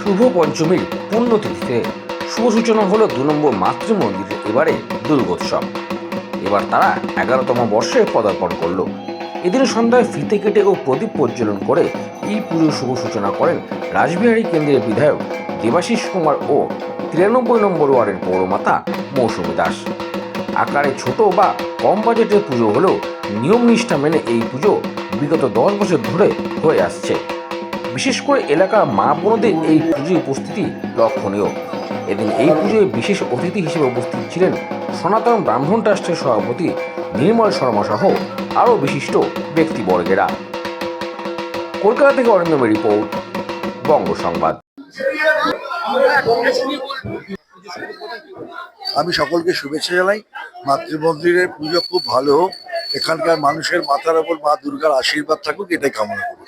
শুভ পঞ্চমীর পুণ্যতিথিতে শুভ সূচনা হলো দু নম্বর মাতৃ মন্দিরের এবারে দুর্গোৎসব। এবার তারা এগারোতম বর্ষে পদার্পণ করল। এদিন সন্ধ্যায় ফিতে কেটে ও প্রদীপ প্রজ্বলন করে এই পুজোর শুভ সূচনা করেন রাসবিহারী কেন্দ্রের বিধায়ক দেবাশিস কুমার ও তিরানব্বই নম্বর ওয়ার্ডের পৌরমাতা মৌসুমী দাস। আকারে ছোট বা কম বাজেটের পুজো হলেও নিয়ম নিষ্ঠা মেনে এই পুজো বিগত দশ বছর ধরে হয়ে আসছে। বিশেষ করে এলাকার মা বোনদের এই পুজোয় উপস্থিতি লক্ষণীয়। এদিন এই পুজোয় বিশেষ অতিথি হিসেবে উপস্থিত ছিলেন সনাতন ব্রাহ্মণ ট্রাস্টের সভাপতি নির্মল শর্মা সহ আরও বিশিষ্ট ব্যক্তিবর্গেরা। কলকাতা থেকে অরিন্দম রিপোর্ট, বঙ্গ সংবাদ। আমি সকলকে শুভেচ্ছা জানাই। মাতৃমন্দিরের পুজো খুব ভালো হোক। এখানকার মানুষের মাথার ওপর মা দুর্গার আশীর্বাদ থাকুক, এটাই কামনা করি।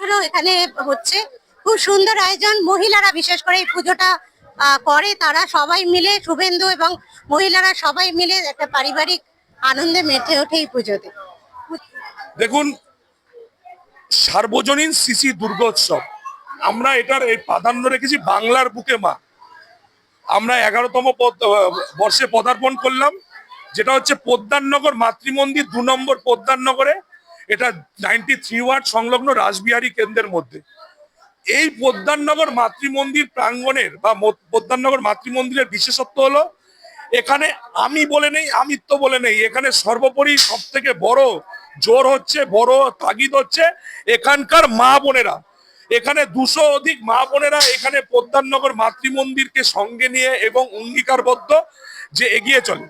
বছরও এখানে হচ্ছে খুব সুন্দর আয়োজন। মহিলারা বিশেষ করে এই পুজোটা করে। তারা সবাই মিলে, শুভেন্দু এবং মহিলারা সবাই মিলে একটা পারিবারিক আনন্দে মেতে ওঠে এই পুজোতে। দেখুন, সার্বজনীন সিসি দুর্গোৎসব। আমরা এটার এই প্রাধান্য রেখেছি বাংলার বুকে, মা। আমরা এগারোতম বর্ষে পদার্পণ করলাম। যেটা হচ্ছে পোদ্দারনগর মাতৃমন্দির দু নম্বর পোদ্দারনগরে এটা নাইনটি থ্রি ওয়ার্ড সংলগ্ন রাসবিহারী কেন্দ্রের মধ্যে। এই পোদ্দারনগর মাতৃমন্দির প্রাঙ্গণের বা পোদ্দারনগর মাতৃমন্দিরের বিশেষত্ব হলো, এখানে আমি বলে নেই, আমিত্ব বলে নেই। এখানে সর্বোপরি সব থেকে বড় জোর হচ্ছে, বড় তাগিদ হচ্ছে এখানকার মা বোনেরা। এখানে দুশো অধিক মা বোনেরা এখানে পোদ্দারনগর মাতৃমন্দিরকে সঙ্গে নিয়ে এবং অঙ্গীকারবদ্ধ যে এগিয়ে চলে।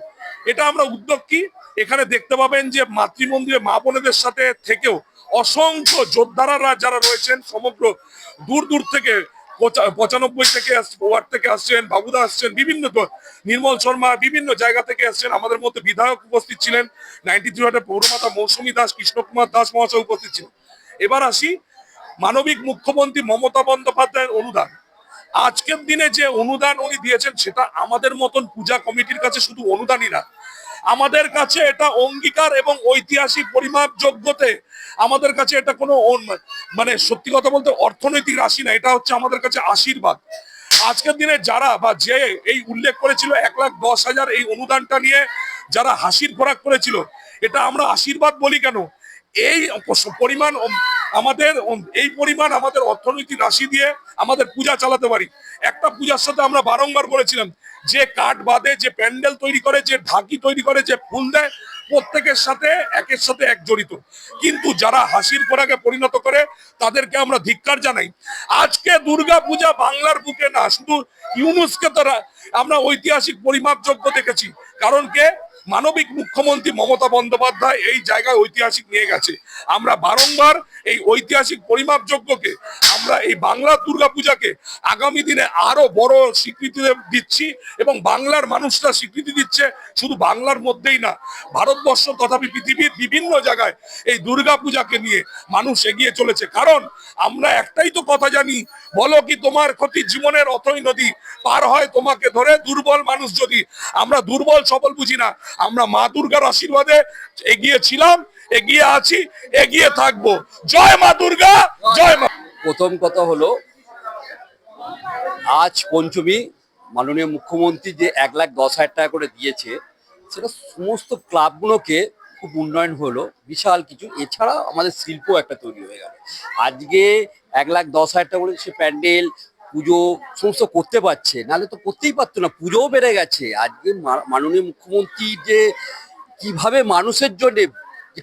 এটা আমরা উদ্যোগ কি? এখানে দেখতে পাবেন যে মাতৃমন্দিরে মা বোনেদের সাথে থেকেও অসংখ্য যোদ্ধারা যারা রয়েছেন, সমগ্র দূর দূর থেকে পঁচানব্বই থেকে ওয়ার্ড থেকে আসছেন, বাবুদা আসছেন, বিভিন্ন নির্মল শর্মা, বিভিন্ন জায়গা থেকে আসছেন, আমাদের মধ্যে বিধায়ক উপস্থিত ছিলেন নাইনটি থ্রি ওয়ার্ডের পৌরমাতা মৌসুমী দাস, কৃষ্ণকুমার দাস মহাশয় উপস্থিত ছিলেন। এবার আসি মানবিক মুখ্যমন্ত্রী মমতা বন্দ্যোপাধ্যায়ের অনুদান। আজকের দিনে যে অনুদান উনি দিয়েছেন, সেটা আমাদের মতন পূজা কমিটির কাছে শুধু অনুদানই না আমাদের কাছে এটা অঙ্গীকার এবং ঐতিহাসিক পরিমাপ যোগ্যতে আমাদের কাছে এটা কোনো মানে সত্যি কথা বলতে অর্থনৈতিক রাশি না, এটা হচ্ছে আমাদের কাছে আশীর্বাদ। আজকের দিনে যারা বা যে এই উল্লেখ করেছিল এক লাখ দশ হাজার এই অনুদানটা নিয়ে যারা হাসির খোরাক করেছিল, এটা আমরা আশীর্বাদ বলি কেন? এই পরিমাণ আমাদের এই পরিমাণ আমাদের অর্থনৈতিক রাশি দিয়ে আমাদের পূজা চালাতে পারি। একটা পূজার সাথে আমরা বারংবার বলেছিলাম যে কাঠ বাঁধে, যে প্যান্ডেল তৈরি করে, যে ঢাকি তৈরি করে, যে ফুল দেয়, প্রত্যেকের সাথে একের সাথে এক জড়িত কিন্তু যারা হাসির খোরাকে পরিণত করে, তাদেরকে আমরা ধিক্কার জানাই। আজকে দুর্গা পূজা বাংলার বুকে না, শুধু ইউনুসকে তারা আমরা ঐতিহাসিক পরিমাপযোগ্য দেখেছি। কারণ কে? মানবিক মুখ্যমন্ত্রী মমতা বন্দ্যোপাধ্যায় এই জায়গায় ঐতিহাসিক নিয়ে গেছে। আমরা বারংবার এই ঐতিহাসিক পরিমাপযোগ্যকে, আমরা এই বাংলার দুর্গাপূজাকে আগামী দিনে আরও বড় স্বীকৃতি দিচ্ছি এবং বাংলার মানুষরা স্বীকৃতি দিচ্ছে শুধু বাংলার মধ্যেই না, ভারতবর্ষ তথাপি পৃথিবীর বিভিন্ন জায়গায় এই দুর্গাপূজাকে নিয়ে মানুষ এগিয়ে চলেছে। কারণ আমরা একটাই তো কথা জানি, বলো কি তোমার ক্ষতি জীবনের অথই নদী, পার হয় তোমাকে ধরে দুর্বল মানুষ যদি, আমরা দুর্বল সবল বুঝি না আমরা মা দুর্গার আশীর্বাদে এগিয়ে ছিলাম এগিয়ে আছি, এগিয়ে থাকব। জয় মা দুর্গা, জয় মা প্রথম কথা হলো, আজ পঞ্চমী, মাননীয় মুখ্যমন্ত্রী যে এক লাখ দশ হাজার টাকা করে দিয়েছে, সেটা সমস্ত ক্লাবগুলোকে খুব উন্নয়ন হলো, বিশাল কিছু। এছাড়া আমাদের শিল্প একটা তৈরি হয়ে গেল। আজকে এক লাখ দশ হাজার টাকা করে সে প্যান্ডেল পুজো সমস্ত করতে পারছে, নাহলে তো করতেই পারতো না, পুজোও বেড়ে গেছে। আজকে মাননীয় মুখ্যমন্ত্রী যে কীভাবে মানুষের জন্যে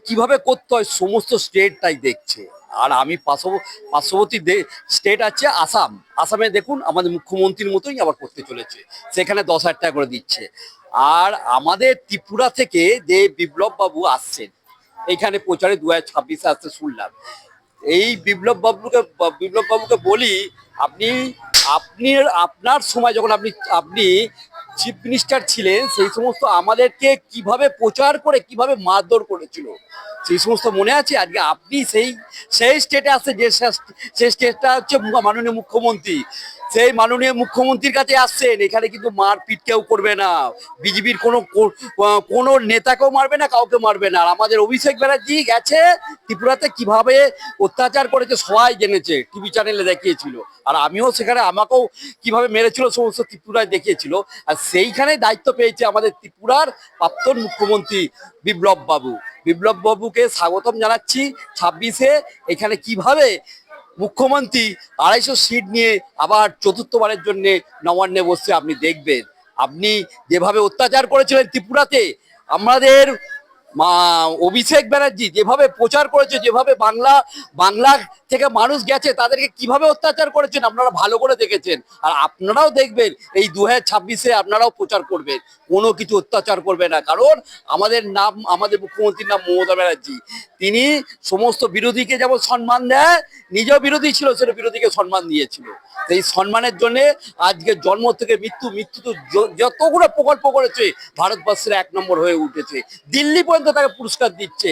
কীভাবে করতে হয়, সমস্ত স্টেটটাই দেখছে। আর আমি পার্শ্ব- পার্শ্ববর্তী স্টেট আছে আসাম। আসামে দেখুন, আমাদের মুখ্যমন্ত্রীর মতোই আবার করতে চলেছে। সেখানে দশ হাজার টাকা করে দিচ্ছে। আর আমাদের ত্রিপুরা থেকে যে বিপ্লব বাবু আসছেন এইখানে প্রচারে দু হাজার ছাব্বিশে আসতে শুনলাম। এই বিপ্লব বাবুকে বিপ্লব বাবুকে বলি, আপনি আপনি, আপনার সময় যখন আপনি আপনি চিফ মিনিস্টার ছিলেন, সেই সমস্ত আমাদেরকে কীভাবে প্রচার করে, কীভাবে মারধর করেছিল, সেই সমস্ত মনে আছে? আজকে আপনি সেই সেই স্টেটে আসছে যে সেই স্টেটটা হচ্ছে মাননীয় মুখ্যমন্ত্রী। সেই মাননীয় মুখ্যমন্ত্রীর কাছে আসছেন। এখানে কিন্তু মারপিট কেউ করবে না। বিজেপির কোনো কোনো নেতাকেও মারবে না, কাউকে মারবে না। আর আমাদের অভিষেক ব্যানার্জি গেছে, ত্রিপুরাতে কীভাবে অত্যাচার করেছে সবাই জেনেছে, টিভি চ্যানেলে দেখিয়েছিল। আর আমিও সেখানে আমাকেও কীভাবে মেরেছিল সমস্ত ত্রিপুরায় দেখিয়েছিল। আর সেইখানে দায়িত্ব পেয়েছে আমাদের ত্রিপুরার প্রাক্তন মুখ্যমন্ত্রী বিপ্লব বাবু বিপ্লব বাবুকে স্বাগতম জানাচ্ছি। ছাব্বিশে এখানে কীভাবে মুখ্যমন্ত্রী আড়াইশো সিট নিয়ে আবার চতুর্থবারের জন্য নবান্নে বসে আপনি দেখবেন। আপনি যেভাবে অত্যাচার করেছিলেন ত্রিপুরাতে, আমাদের অভিষেক ব্যানার্জি যেভাবে প্রচার করেছে, যেভাবে বাংলা বাংলা থেকে মানুষ গেছে, তাদেরকে কীভাবে অত্যাচার করেছেন আপনারা ভালো করে দেখেছেন। আর আপনারাও দেখবেন, এই দু ছাব্বিশে আপনারাও প্রচার করবেন। কোনো কিছু অত্যাচার করবে না। কারণ আমাদের নাম, আমাদের মুখ্যমন্ত্রীর নাম মমতা ব্যানার্জি। তিনি সমস্ত বিরোধীকে যেমন সম্মান দেয়, নিজেও বিরোধী ছিল, সেটা বিরোধীকে সম্মান দিয়েছিল। এই সম্মানের জন্য আজকে জন্ম থেকে মৃত্যু মৃত্যু তো যতগুলো প্রকল্প করেছে, ভারতবর্ষের এক নম্বর হয়ে উঠেছে। দিল্লি পর্যন্ত তাকে পুরস্কার দিচ্ছে।